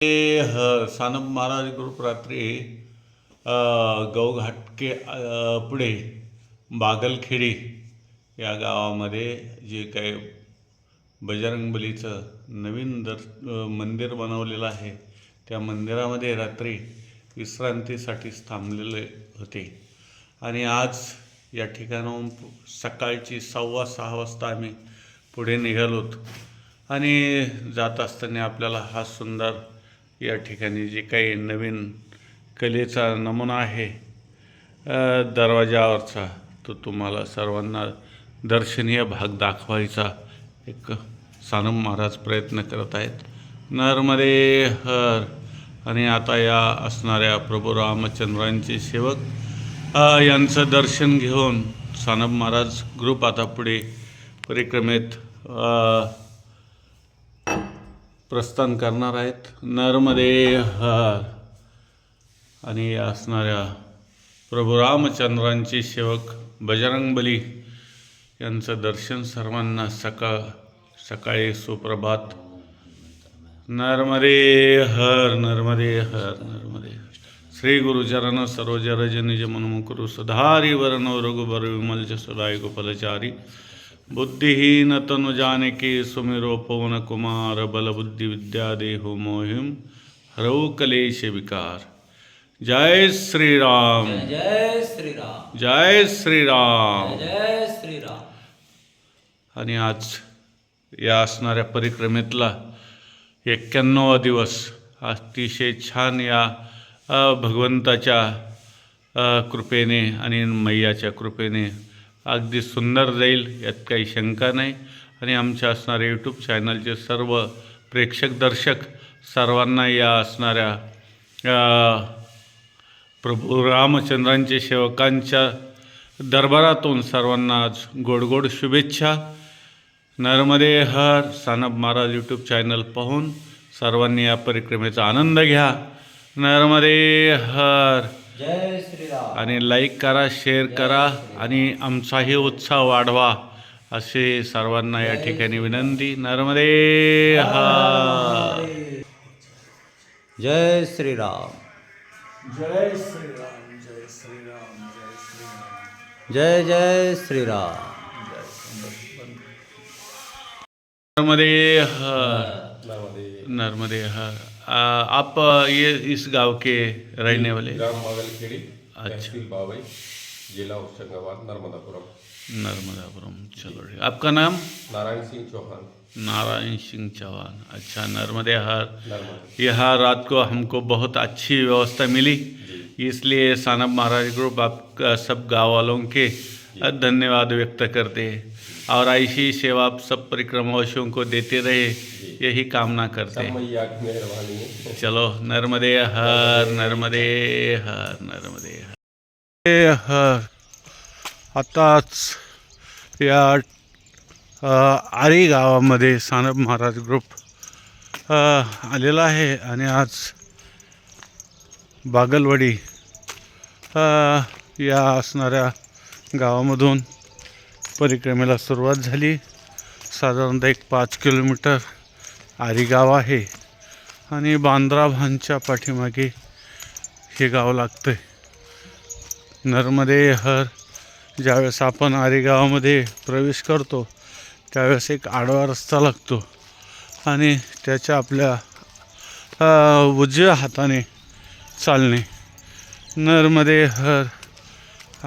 ते सानप महाराज ग्रुप रात्री गौघाटके पुढे बागलखेडी या गावामध्ये जे काही बजरंगबलीचं नवीन दर मंदिर बनवलेलं आहे त्या मंदिरामध्ये रात्री विश्रांतीसाठीच थांबलेले होते. आणि आज या ठिकाणाहून सकाळची सव्वा सहा वाजता आम्ही पुढे निघालोत. आणि जात असताना आपल्याला हा सुंदर या ठिकाणी जे काही नवीन कलेचा नमुना आहे दरवाजावरचा तो तुम्हाला सर्वांना दर्शनीय भाग दाखवायचा एक सानम महाराज प्रयत्न करत आहेत. नरमध्ये हर. आणि आता या असणाऱ्या प्रभू रामचंद्रांचे सेवक यांचं दर्शन घेऊन सानम महाराज ग्रुप आता पुढे परिक्रमेत प्रस्थान करणार आहेत. नर्मदे हर आणि असणाऱ्या प्रभू रामचंद्रांचे सेवक बजरंगबली यांचं दर्शन सर्वांना सकाळ सकाळी सुप्रभात. नर्मदे हर नर्मदे. हर नर्मदे श्री गुरुचरण सरोज रज निज मनमुकुरु सुधारी वरण रघुबर विमल जसुदाय गोपलचारी. बुद्धिहीन तनु जानकी सुमिरो पवन कुमार बल बुद्धि विद्या देहो मोहिम हरौ कलेश विकार। जय श्री राम जय श्रीराम। जय श्री राम जय श्रीराम। आणि आज या असणाऱ्या परिक्रमेतला एक्क्याण्णवा दिवस अतिशय छान या भगवंताच्या कृपेने आणि मैयाच्या कृपेने अगदी सुंदर जाईल यात काही शंका नाही. आणि आमच्या असणाऱ्या यूट्यूब चॅनलचे सर्व प्रेक्षक दर्शक सर्वांना या असणाऱ्या प्रभू रामचंद्रांचे सेवकांच्या दरबारातून सर्वांना आज गोड गोड शुभेच्छा. नर्मदे हर सानब महाराज यूट्यूब चॅनल पाहून सर्वांनी या परिक्रमेचा आनंद घ्या. नर्मदे हर. जय श्रीराम. आणि लाईक करा शेअर करा आणि आमचाही उत्साह वाढवा. असे सर्वांना या ठिकाणी विनंती. नर्मदे हर जय श्रीराम. जय श्रीराम जय श्रीराम जय श्रीराम. जय जय श्रीराम. नर्मदे हर नर्मदे. हर आ, आप ये इस गाँव के रहने वाले? ग्राम मागलखेड़ी अच्छा। तहसील बावई जिला होशंगाबाद नर्मदापुरम। नर्मदापुरम चलो ठीक। आपका नाम? नारायण सिंह चौहान। नारायण सिंह चौहान। अच्छा नर्मदे हर। यहाँ रात को हमको बहुत अच्छी व्यवस्था मिली। इसलिए सानब महाराज ग्रुप आप सब गाँव वालों के धन्यवाद व्यक्त करते। हैं और ऐसी सेवा आप सब परिक्रमावासियों को देते रहे यही कामना करते हैं। चलो नर्मदे हर नर्मदे हर नर्मदे हर। हर आताच या आरी गावामध्ये सानप महाराज ग्रुप आलेला आहे आणि आज बागलवाडी या असणाऱ्या गावामधून परिक्रमेला सुरुवात झाली. साधारणतः एक पाच किलोमीटर आरीगाव आहे आणि बांद्रा भानच्या पाठीमागे हे गाव लागतं आहे नर्मदे हर ज्यावेळेस आपण आरेगावामध्ये प्रवेश करतो त्यावेळेस एक आडवा रस्ता लागतो आणि त्याच्या आपल्या उजव्या हाताने चालणे. नर्मदे हर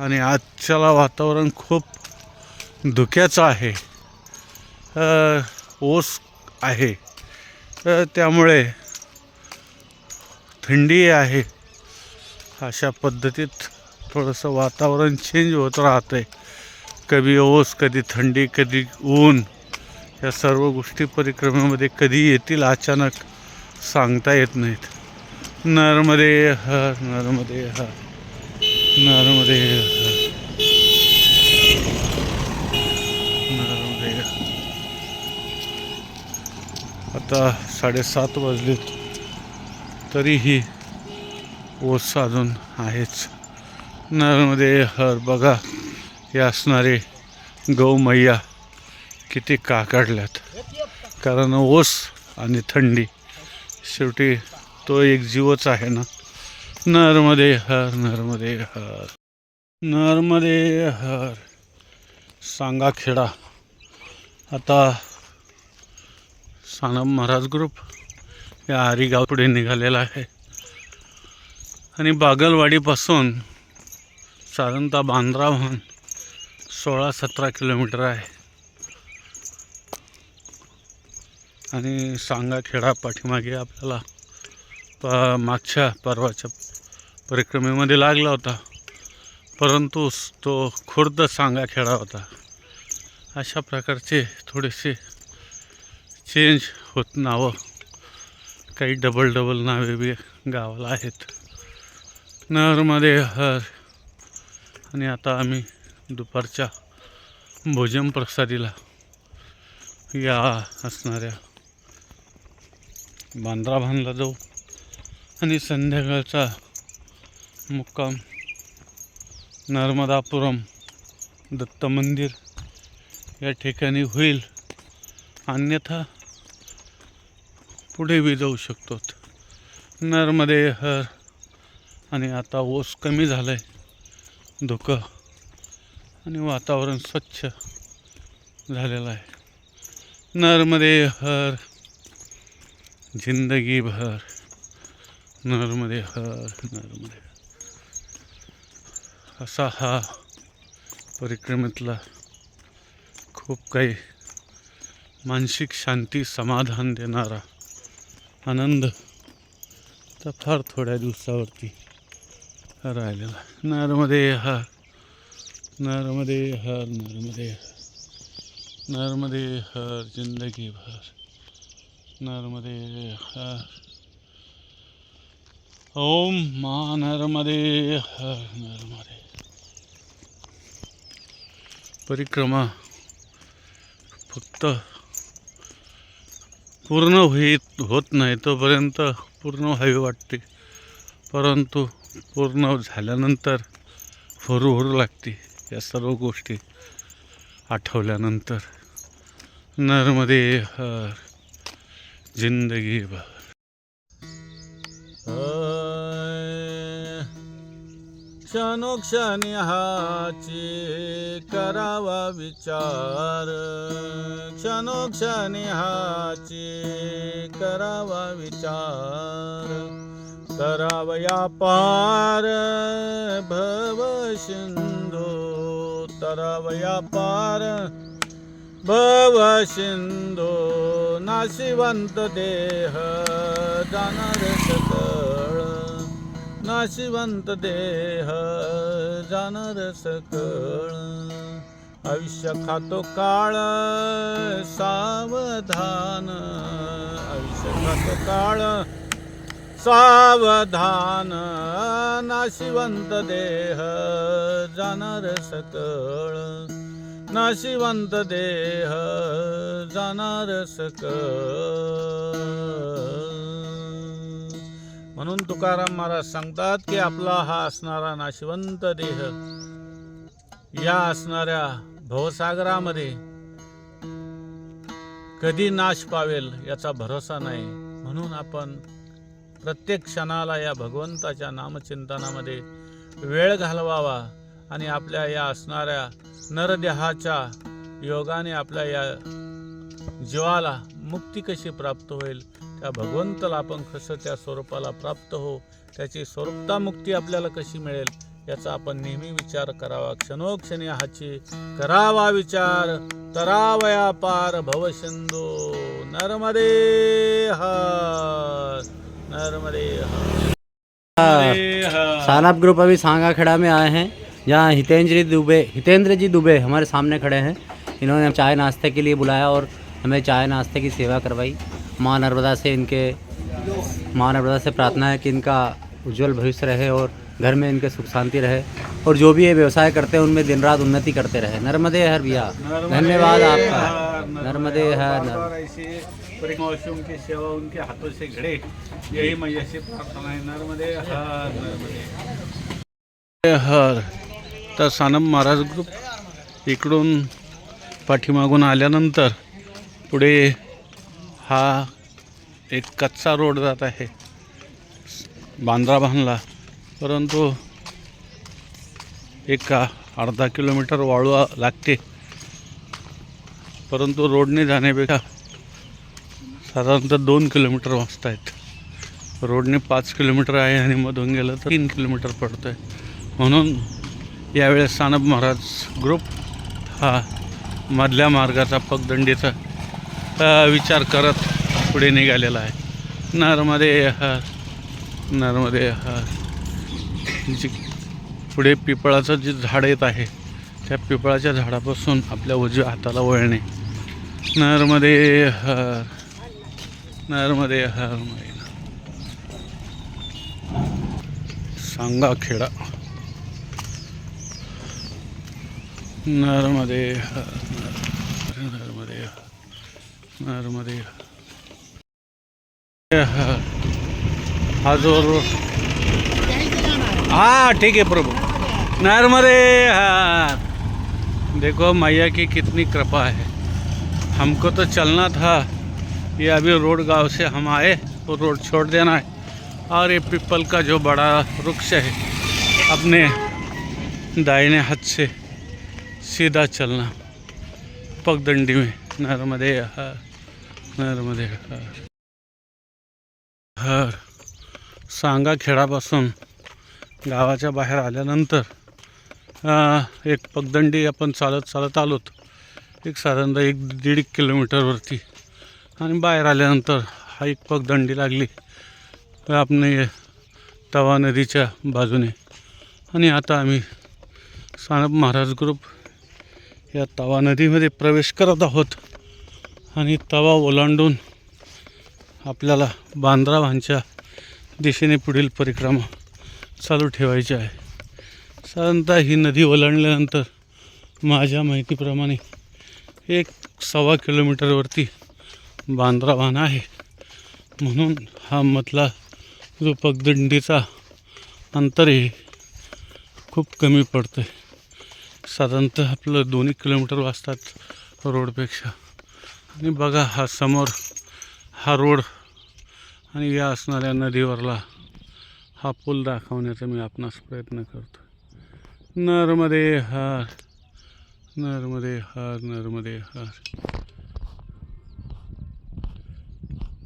आणि आजच्याला वातावरण खूप धुक्याचं आहे. ओस आहे. तर त्यामुळे थंडी आहे. अशा पद्धतीत थोडंसं वातावरण चेंज होत राहतं आहे कधी ओस कधी थंडी कधी ऊन या सर्व गोष्टी परिक्रमेमध्ये कधी येतील अचानक सांगता येत नाहीत. नर्मदे हर नर्मदे हर नर्मदे हर नर्मदे हर. आता साडेसात वाजलेत. तरीही ओस अजून आहेच. नरमध्ये हर बघा हे असणारे गौमय्या किती काकाडल्यात कारण ओस आणि थंडी शेवटी तो एक जीवच आहे ना. नर्मदे हर नर्मदे हर नर्मदे हर. सांगा खेडा आता सानम महाराज ग्रुप या आरीगाव पुढे निघालेला आहे. आणि बागलवाडीपासून साधारणतः बांद्रा म्हणून सोळा सतरा किलोमीटर आहे. आणि सांगाखेडा पाठीमागे आपल्याला प मागच्या परवाच्या परिक्रमेमध्ये लागला होता. परंतु तो खुर्द सांगाखेडा होता. अशा प्रकारचे थोडेसे चेंज होत नावं. काही डबल डबल नावे बी गावाला आहेत. नरमध्ये हर. आणि आता आम्ही दुपारच्या भोजन प्रसादीला या असणाऱ्या बांद्रा भानला जाऊ. आणि संध्याकाळचा मुक्काम नर्मदापुरम दत्त मंदिर या ठिकाणी होईल. अन्यथा पुढे बी जाऊ शकतो. नर्मदे हर आणि आता ओस कमी झालं आहे धुकं आणि वातावरण स्वच्छ झालेलं आहे. नर्मदे हर जिंदगी भर. नर्मदे हर नर्मदे असा हा परिक्रमेतला खूप काही मानसिक शांती समाधान देणारा आनंद. तर फार थोड्या दिवसावरती राहिलेला. नर्मदे हर नर्मदे हर नर्मदे हर नर्मदे हर जिंदगी भर नर्मदे हर ओम मा नर्मदे हर नर्मदे. परिक्रमा. फक्त पूर्ण होईत होत नाही तोपर्यंत पूर्ण व्हावी वाटते. परंतु पूर्ण झाल्यानंतर हुरू हुरू लागते या सर्व गोष्टी आठवल्यानंतर. नर्मदे हर जिंदगी भर क्षणोक्षणी हाची करावा विचार. क्षणोक्षणी हाची करावा विचार. करावया पार भव सिंधू. तरावया पार भव सिंधू. नाशिवंत देह जाणार सकळ नाशिवंत देह जाणार सकळ. आयुष्य खातो काळ सावधान. आयुष्य खातो काळ सावधान. नाशिवंत देह जाणार सकळ. नाशिवंत देह जाणार सकळ. म्हणून तुकाराम महाराज सांगतात की आपला हा असणारा नाशिवंत देह या असणाऱ्या भवसागरामध्ये कधी नाश पावेल याचा भरोसा नाही. म्हणून आपण प्रत्येक क्षणाला या भगवंताच्या नामचिंतनामध्ये वेळ घालवावा आणि आपल्या या असणाऱ्या नरदेहाच्या योगाने आपल्या या जीवाला मुक्ती कशी प्राप्त होईल त्या भगवंताला आपण कसं त्या स्वरूपाला प्राप्त हो त्याची स्वरूपता मुक्ती आपल्याला कशी मिळेल याचा आपण नेहमी विचार करावा. क्षणोक्षणी हाची करावा विचार तरावया पार भवसिंधू नर्मदे हर नर्मदे हर. सानप ग्रुप अभी सांगा खेड़ा में आए हैं। जहाँ हितेंद्र जी दुबे हितेंद्र जी दुबे हमारे सामने खड़े हैं। इन्होंने चाय नाश्ते के लिए बुलाया और हमें चाय नाश्ते की सेवा करवाई। माँ नर्मदा से इनके माँ नर्मदा से प्रार्थना है कि इनका उज्जवल भविष्य रहे और घर में इनके सुख शांति रहे। और जो भी ये व्यवसाय करते हैं उनमें दिन रात उन्नति करते रहे। नर्मदे हर भैया। धन्यवाद आपका। नर्मदे हर की सेवा उनके हाथों से घड़े। यही मैया से प्रार्थना है। नर्मदे हर नर्मदे। हर। तर सानप महाराज ग्रुप इकडून पाठीमागून आल्यानंतर पुढे हा एक कच्चा रोड जात आहे. बांद्रा बांधला. परंतु एक अर्धा किलोमीटर वाळू लागते. परंतु रोडने जाण्यापेक्षा साधारणतः दोन किलोमीटर वाजत आहेत रोडने पाच किलोमीटर आहे आणि मधून गेलं तर तीन किलोमीटर पडतं आहे म्हणून यावेळेस सानप महाराज ग्रुप हा मधल्या मार्गाचा पगदंडीचा विचार करत पुढे निघालेला आहे. नर्मदे हर नर्मदे हर जी पुढे पिपळाचं जे झाड येत आहे त्या पिपळाच्या झाडापासून आपल्या उजव्या हाताला वळणे. नर्मदे हर नर्मदे हर सांगा खेडा. नर्मदे हर हर हा हाँ ठीक है, प्रभु. नर्मदे हार देखो, मैया की कितनी कृपा है। हमको तो चलना था। ये अभी रोड गाँव से हम आए, वो रोड छोड़ देना है। और ये पीपल का जो बड़ा वृक्ष है, अपने दाहिने हाथ से सीधा चलना, पगडंडी में। नर्मदे हर नर्मदे हर. सांगा खेळापासून गावाच्या बाहेर आल्यानंतर एक पगदंडी आपण चालत चालत आलोत. एक साधारणतः एक दीड किलोमीटरवरती. आणि बाहेर आल्यानंतर हा एक पगदंडी लागली. आपण तवा नदीच्या बाजूने. आणि आता आम्ही सानप महाराज ग्रुप या तवा नदीमध्ये प्रवेश करत आहोत. आणि तवा ओलांडून आपल्याला बांद्रावांच्या दिशेने पुढील परिक्रमा चालू ठेवायची आहे. साधारणतः ही नदी ओलांडल्यानंतर माझ्या माहितीप्रमाणे एक सव्वा किलोमीटरवरती बांद्रा वाहन आहे. म्हणून हा मधला जो पगदंडीचा अंतरही खूप कमी पडतं आहे साधारणतः आपलं दोन्ही किलोमीटर वाजतात रोडपेक्षा. आणि बघा हा समोर हा रोड आणि या असणाऱ्या नदीवरला हा पूल दाखवण्याचा मी आपणास प्रयत्न करतो. नर्मदे हार नर्मदे हार नर्मदे हार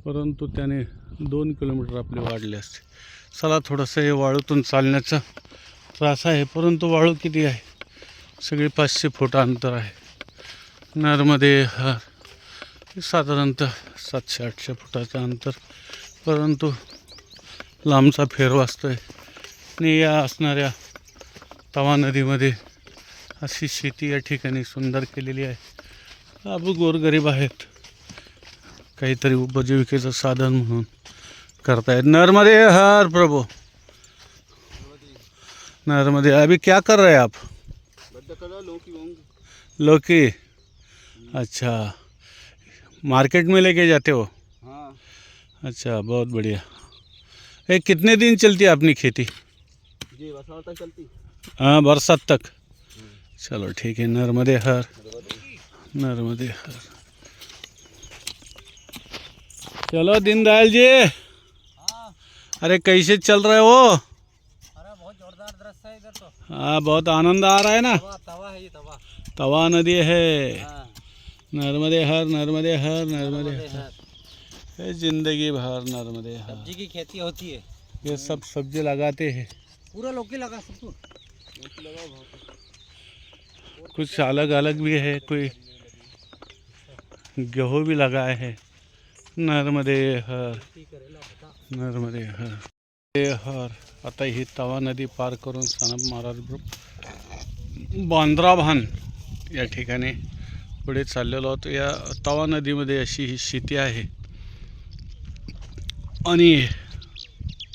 परंतु त्याने दोन किलोमीटर आपले वाढले असते. चला थोडंसं हे वाळूतून चालण्याचा त्रास आहे परंतु वाळू किती आहे? सगळी पाचशे फूट अंतर आहे. नर्मदे हार साधारणतः सातशे आठशे फुटाचं अंतर. परंतु लांबचा फेर वाचतो आहे आणि या असणाऱ्या तवा नदीमध्ये अशी शेती या ठिकाणी सुंदर केलेली आहे. अब गोरगरीब आहेत. काहीतरी उपजीविकेचं साधन म्हणून करतायत. नर्मदे हर प्रभु. नर्मदे अभी क्या कर रहे आप? लौकी? अच्छा. मार्केट में लेके जाते हो? हाँ। अच्छा बहुत बढ़िया। ये कितने दिन चलती है अपनी खेती? जी बरसात तक चलती। हाँ बरसात तक। चलो ठीक है नर्मदे हर। नर्मदे हर। चलो दीनदयाल जी। हाँ। अरे कैसे चल रहे हो? अरे बहुत जोरदार दृश्य है इधर तो। हाँ बहुत आनंद आ रहा है ना? तवा तवा है ये तवा। तवा नदी है। हाँ, नर्मदे हर नर्मदे हर नर्मदे हर। ज़िंदगी भर नर्मदे हर। सब्ज़ी की खेती होती है। ये सब सब्ज़ी लगाते हैं। पूरा लौकी लगा सब कुछ कुछ अलग अलग भी है कोई गेहूँ भी लगाए हैं। नर्मदे हर नर्मदे हर हर। आता ही तवा नदी पार करून सनप महाराज ग्रुप बांद्रा भान या ठिकाणी पुढे चाललेलो आहोत. या तवा नदीमध्ये अशी ही शेती आहे. आणि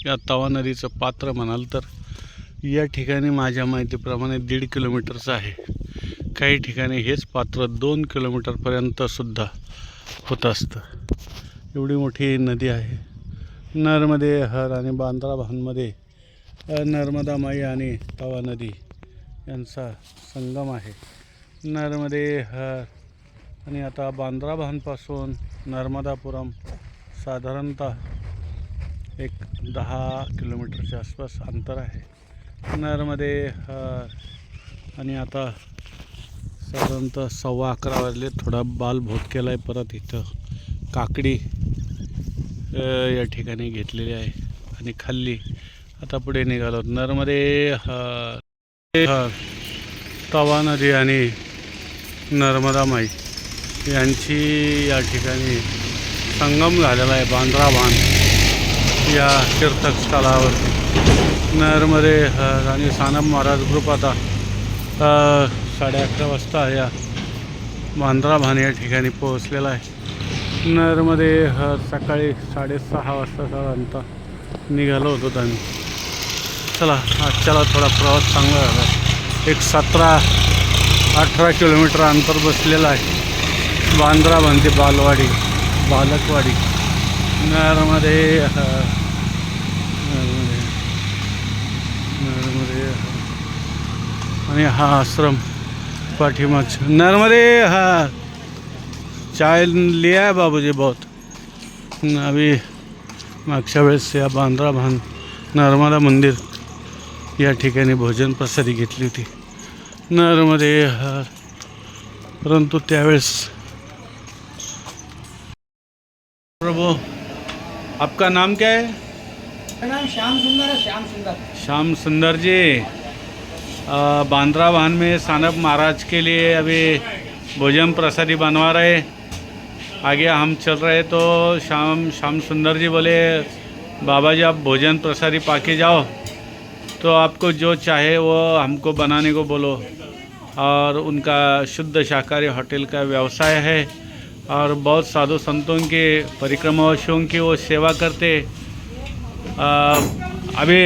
या तवा नदीचं पात्र म्हणाल तर या ठिकाणी माझ्या माहितीप्रमाणे दीड किलोमीटरचं आहे. काही ठिकाणी हेच पात्र दोन किलोमीटरपर्यंतसुद्धा होत असतं. एवढी मोठी नदी आहे. नर्मदे हर आणि बांद्रा भानमध्ये नर्मदा माई आणि तवा नदी यांचा संगम आहे. नर्मदे हर आणि आता बांद्रा भानपासून नर्मदापुरम साधारणतः एक दहा किलोमीटरच्या आसपास अंतर आहे. नरमध्ये आणि आता साधारणतः सव्वा अकरा वाजले थोडा बाल भोत केला आहे परत इथं काकडी या ठिकाणी घेतलेली आहे आणि खाल्ली. आता पुढे निघालो नरमध्ये तवा नदी आणि नर्मदा माई. यांची या ठिकाणी संगम झालेला आहे बांद्रा बांध या तीर्थस्थळावरती. नरमध्ये अ, आणि सानम महाराज ग्रुप आता साडे अकरा वाजता या बांद्रा भान या ठिकाणी पोहोचलेला आहे. नरमध्ये सकाळी साडेसहा वाजता साधारणतः निघालो होतो आम्ही चला आजच्याला थोडा प्रवास चांगला झाला. एक सतरा अठरा किलोमीटर अंतर बसलेलं आहे. बांद्रा म्हणते बालवाडी बालकवाडी. नरमध्ये अ, आणि हा आश्रम पाठीमाच नरमध्ये हा चाय लिया है बाबूजी बहुत. अभी मागच्या वेळेस या बांद्रा भान नर्मदा मंदिर या ठिकाणी भोजन प्रसादी घेतली होती. नर्मदे हा परंतु त्यावेळेस प्रभु आपका नाम क्या है? मेरा नाम श्याम सुंदर है श्याम सुंदर। श्याम सुंदर जी बांद्रा भान में सानप महाराज के लिए अभी भोजन प्रसादी बनवा रहे। आगे हम चल रहे तो श्याम श्याम सुंदर जी बोले बाबा जी आप भोजन प्रसादी पाके जाओ। तो आपको जो चाहे वो हमको बनाने को बोलो। और उनका शुद्ध शाकाहारी होटल का व्यवसाय है। और बहुत साधु संतों के परिक्रमावशियों की वो सेवा करते। आ, अभी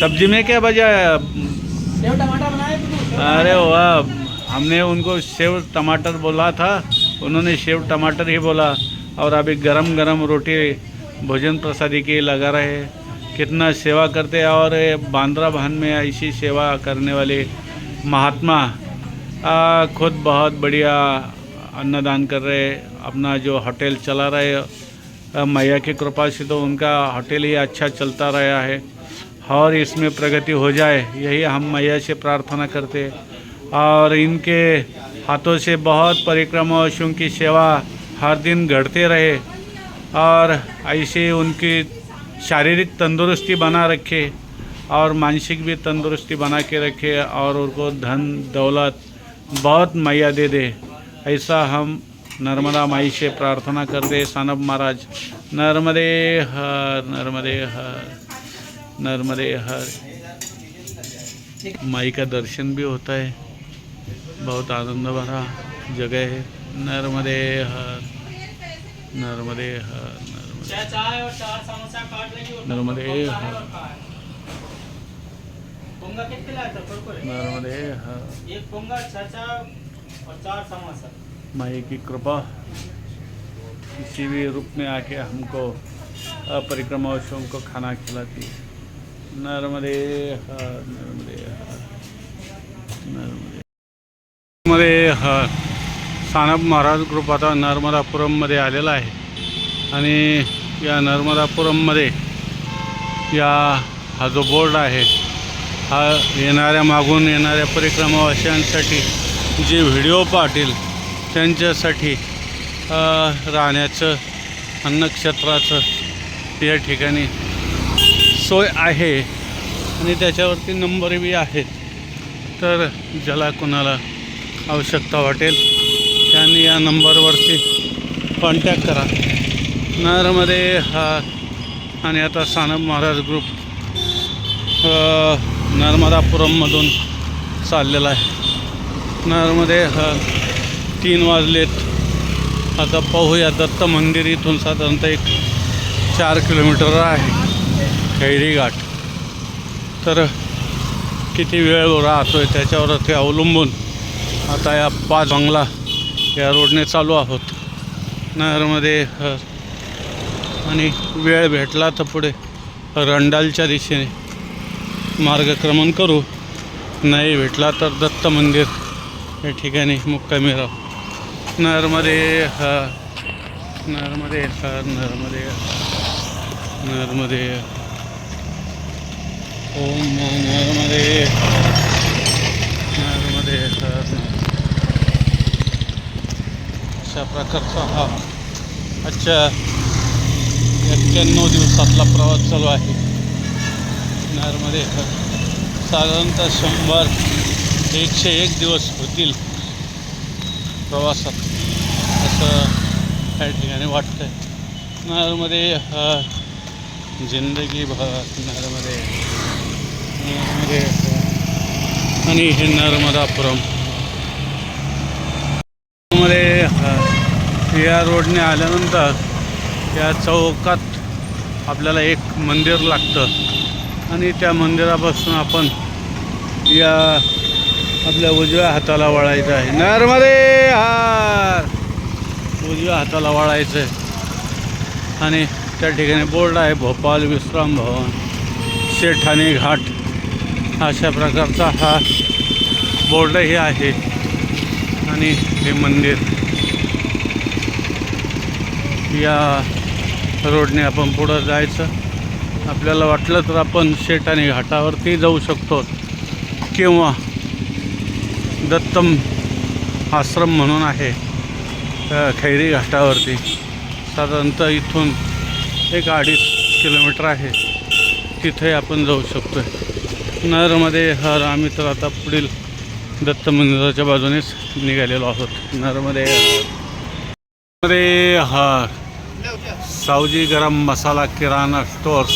सब्ज़ी में क्या बजा अरे वाह हमने उनको सेव टमाटर बोला था उन्होंने सेव टमाटर ही बोला। और अभी गरम गरम रोटी भोजन प्रसादी की लगा रहे कितना सेवा करते हैं और बांद्रा भान में ऐसी सेवा करने वाले महात्मा। आ, खुद बहुत बढ़िया अन्नदान कर रहे, अपना जो होटल चला रहे मैया की कृपा से तो उनका होटल ही अच्छा चलता रहा है। और इसमें प्रगति हो जाए, यही हम मैया से प्रार्थना करते और इनके हाथों से बहुत परिक्रमावशियों की सेवा हर दिन घटते रहे। और ऐसे उनकी शारीरिक तंदुरुस्ती बना रखे, और मानसिक भी तंदुरुस्ती बना के रखे, और उनको धन, दौलत बहुत मैया दे दे। ऐसा हम नर्मदा माई से प्रार्थना करते सानब महाराज। नर्मदे हर नर्मदे हर नर्मदे हर। माई का दर्शन भी होता है। बहुत आनंद भरा जगह है। नर्मदे हर नर्मदे हर नर्मदे नर्मदे हर। नर्मदे हर। एक पोंगा चाचा और चार माई की कृपा किसी भी रूप में आके हमको परिक्रमावशियों को खाना खिलाती नर्मदे हर नर्मदे हर नर्मदे मध्ये सानप महाराज ग्रुप आता नर्मदापुरममध्ये आलेला आहे. आणि या नर्मदापुरममध्ये या हा जो बोर्ड आहे हा येणाऱ्या मागून येणाऱ्या परिक्रमावासियांसाठी जे व्हिडिओ पाहतील त्यांच्यासाठी राहण्याचं अन्नक्षेत्राचं या ठिकाणी सोय आहे आणि त्याच्यावरती नंबर बी आहेत. तर ज्याला कोणाला आवश्यकता वाटेल त्यांनी या नंबरवरती कॉन्टॅक्ट करा. नरमध्ये हा आणि आता सानप महाराज ग्रुप नर्मदापुरममधून चाललेला आहे. नरमध्ये ह तीन वाजलेत. आता पाहूया दत्त मंदिर इथून साधारणतः एक चार किलोमीटर आहे. खैरी घाट. तर किती वेळ राहतो आहे त्याच्यावर ते अवलंबून आता या पाच बंगला या रोडने चालू आहोत. नगरमध्ये आणि वेळ भेटला तर पुढे रंडालच्या दिशेने मार्गक्रमण करू. नाही भेटला तर दत्त मंदिर या ठिकाणी मुक्कामी राहू. नर्मदे हर नर्मदे हर नर्मदे नर्मदे ओम नर्मदे नर्मदे हर अशा प्रकारचा हा आजच्या एक्क्याण्णव दिवसातला प्रवास चालू आहे. नर्मदे हर साधारणतः शंभर एकशे एक दिवस होतील प्रवासात असं त्या ठिकाणी वाटतंय. नर्मदे हर जिंदगी भर नर्मदे आणि हे नर्मदापुरम. मध्ये या रोडने आल्यानंतर या चौकात आपल्याला एक मंदिर लागतं. आणि त्या मंदिरापासून आपण या आपल्या उजव्या हाताला वळायचं आहे. नर्मदे हार! उजव्या हाताला वळायचं आहे आणि त्या ठिकाणी बोर्ड आहे भोपाल विश्राम भवन. शेठाणी घाट. अशा प्रकारचा हा बोर्डही आहे. आणि हे मंदिर. या रोडने आपण पुढं जायचं. आपल्याला वाटलं तर आपण शेठाणी घाटावरती जाऊ शकतो. किंवा दत्तम आश्रम म्हणून आहे खैरी घाटावरती. साधारणतः इथून एक अडीच किलोमीटर आहे. तिथे आपण जाऊ शकतो आहे नरमध्ये हर आम्ही तर आता पुढील दत्त मंदिराच्या बाजूनेच निघालेलो आहोत. नरमध्ये मध्ये हर सावजी गरम मसाला किराणा शोरूम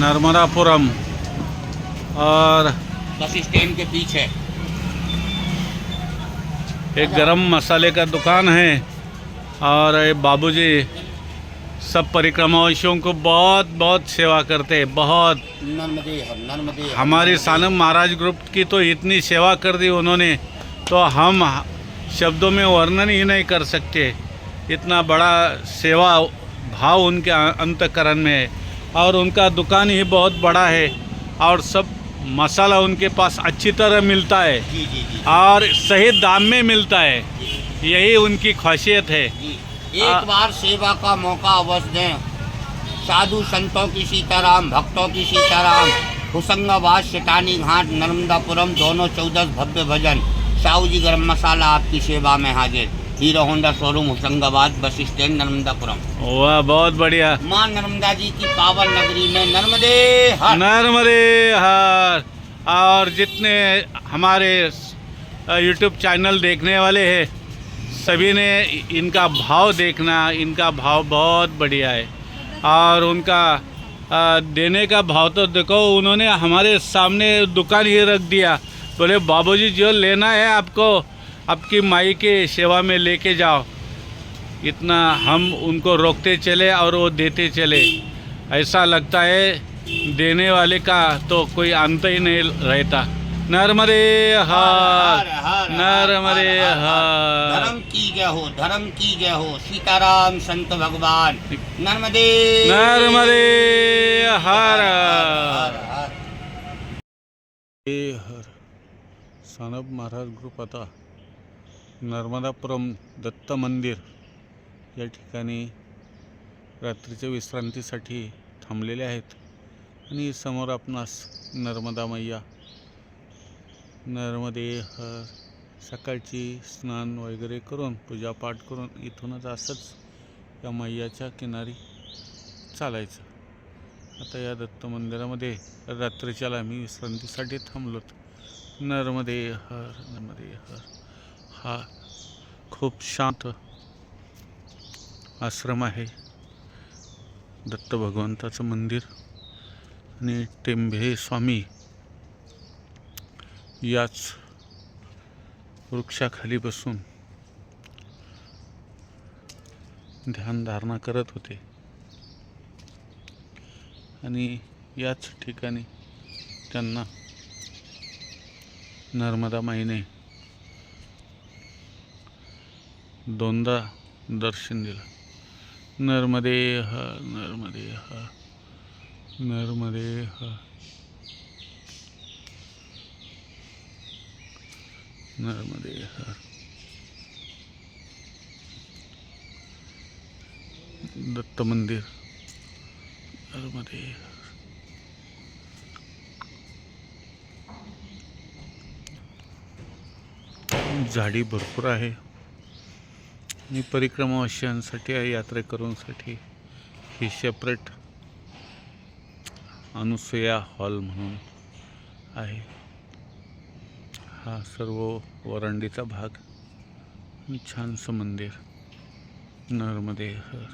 नर्मदापुरम और बस स्टैंड के पीछे। एक गरम मसाले का दुकान है और ये बाबूजी सब परिक्रमावासियों को बहुत बहुत सेवा करते हैं बहुत। नर्मदे नर्मदे हमारी सानम महाराज ग्रुप की तो इतनी सेवा कर दी उन्होंने तो हम शब्दों में वर्णन ही नहीं कर सकते। इतना बड़ा सेवा भाव उनके अंतकरण में है। और उनका दुकान ही बहुत बड़ा है और सब मसाला उनके पास अच्छी तरह मिलता है जी जी जी और सही दाम में मिलता है। यही उनकी खासियत है। जी आ- एक बार सेवा का मौका अवश्य दें। साधु संतों की सीताराम भक्तों की सीताराम होशंगाबाद शेटानी घाट नर्मदापुरम दोनों चौदह भव्य भजन। साहू जी गर्म मसाला आपकी सेवा में हाजिर। Hero Honda showroom Hoshangabad bus stand Narmadapuram. वाह बहुत बढ़िया। माँ नर्मदा जी की पावन नगरी में नर्मदे हर नर्मदे हर और जितने हमारे यूट्यूब चैनल देखने वाले हैं सभी ने इनका भाव देखना इनका भाव बहुत बढ़िया है। और उनका देने का भाव तो देखो उन्होंने हमारे सामने दुकान ही रख दिया। बोले बाबूजी जो लेना है आपको आपकी माई के सेवा में लेके जाओ। इतना हम उनको रोकते चले और वो देते चले। ऐसा लगता है देने वाले का तो कोई अंत ही नहीं रहता। नर्मदे हर नर्मदे हर धर्म की जय हो धर्म की जय हो। सीताराम संत भगवान। नर्मदे नर्मदे हर। हर हर हर। सानप महाराज ग्रुप आता नर्मदापुरम दत्त मंदिर या ठिकाणी रात्रीच्या विश्रांतीसाठी थांबलेले आहेत. आणि समोर आपणास नर्मदा मैया नर्मदे हर सकाळची स्नान वगैरे करून पूजापाठ करून इथूनच असंच या मैयाच्या किनारी चालायचं. आता या दत्त मंदिरामध्ये रात्रीच्याला आम्ही विश्रांतीसाठी थांबलोत. नर्मदे हर नर्मदे हर हा खूप शांत आश्रम आहे. दत्त भगवंताचं मंदिर आणि टेंभे स्वामी याच वृक्षाखाली बसून ध्यानधारणा करत होते. आणि याच ठिकाणी त्यांना नर्मदा माईने दोनदा दर्शन दिलं. नर्मदे ह नर्मदे ह नर्मदे ह. नर्मदे ह. दत्त मंदिर. नर्मदे झाडी भरपूर आहे. आणि परिक्रमावासियांसाठी आहे यात्रेकरूंसाठी ही सेपरेट अनुसया हॉल म्हणून आहे. हा सर्व वरांडीचा भाग. आणि छानसं मंदिर. नर्मदे हर